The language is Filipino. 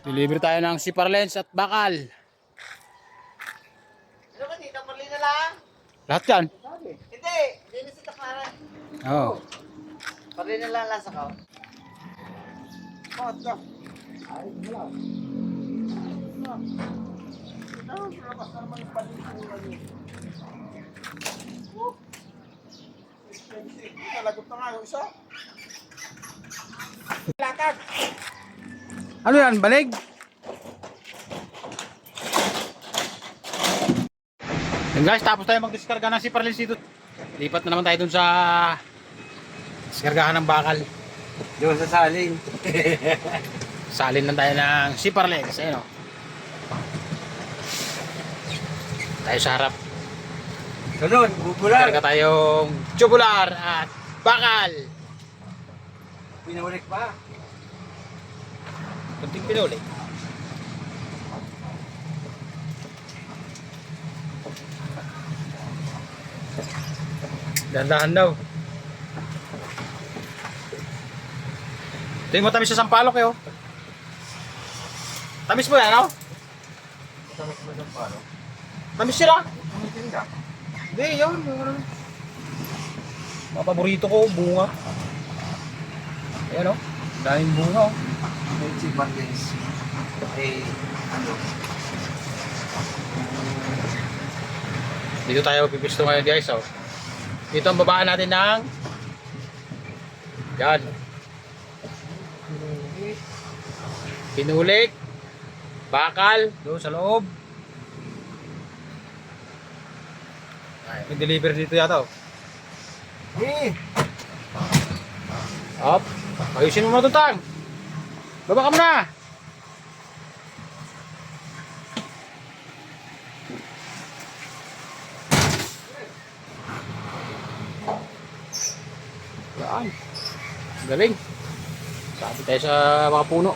Deliver tayo ng sipar lens at bakal. Ano ba dito? Pali na lang? Lahat yan. Hindi. Hindi na si Taklara. Oo. Pali na lang lasa ka. Bakit ka? Ay, wala. Ano, labas na naman yung pali ko. Oh. Expensive. Nalagot na nga yung isa. Lakad. Ano yan? Balig? Yan guys, tapos tayo mag-diskarga ng sipar lens dito. Lipat na naman tayo dun sa diskargahan ng bakal. Doon sa saling. Salin lang tayo ng sipar lens. Ayun o. Tayo sa harap. Ganun, bubular. Diskarga tayong tubular at bakal. Pinulik pa. Kunting pinuli. Dahan-dahan daw. Ito yung matamis sa sampalok eh oh. Tamis mo yan, oh? Tapos mo sa palo. Tamis sila. Ang tinda. Hindi, yun. Mga paborito ko, bunga. Ayan oh. Daming bunga oh. Si Bargains. Eh, ano? Dito tayo pipisto ngayon guys oh. Dito ang babaan natin ng Yan. Pinulik. Bakal. Doon sa loob. Ay, may deliver dito yata oh. Eh! Up. Ayusin mo mga tutang. Baba ka muna. Yan. Galing. Sabi tayo sa mga puno.